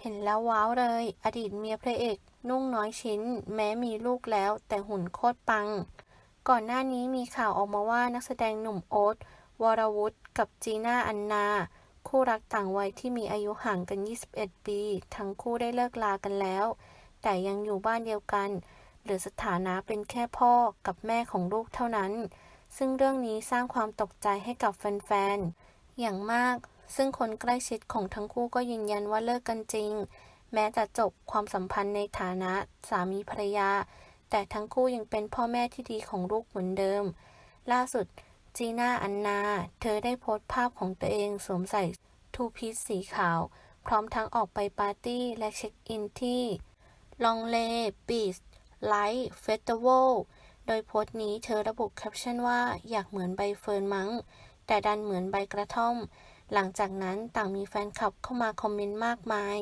เห็นแล้วว้าวเลย อดีตเมียพระเอกนุ่งน้อยชิ้น แม้มีลูกแล้ว แต่หุ่นโคตรปัง ก่อนหน้านี้มีข่าวออกมาว่านักแสดงหนุ่มโอ๊ตวรวุฒิกับจีน่าอันนา คู่รักต่างวัยที่มีอายุห่างกัน 21 ปี ทั้งคู่ได้เลิกลากันแล้ว แต่ยังอยู่บ้านเดียวกันหรือสถานะเป็นแค่พ่อกับแม่ของลูกเท่านั้น ซึ่งเรื่องนี้สร้างความตกใจให้กับแฟนๆอย่างมาก ซึ่งคนใกล้ชิดของทั้งคู่ก็ยืนยันว่าเลิกกันจริง แม้จะจบความสัมพันธ์ในฐานะสามีภรรยา แต่ทั้งคู่ยังเป็นพ่อแม่ที่ดีของลูกเหมือนเดิม ล่าสุดจีน่าอันนา เธอได้โพสต์ภาพของตัวเองสวมใส่ทูพีซสีขาว พร้อมทั้งออกไปปาร์ตี้และเช็คอินที่ลองเลบีชไลท์เฟสติวัลโดยโพสต์นี้เธอระบุแคปชั่นว่าอยากเหมือนใบเฟิร์นมั้ง แต่ดันเหมือนใบกระท่อม หลังจากนั้นต่างมีแฟนคลับเข้ามาคอมเมนต์มากมาย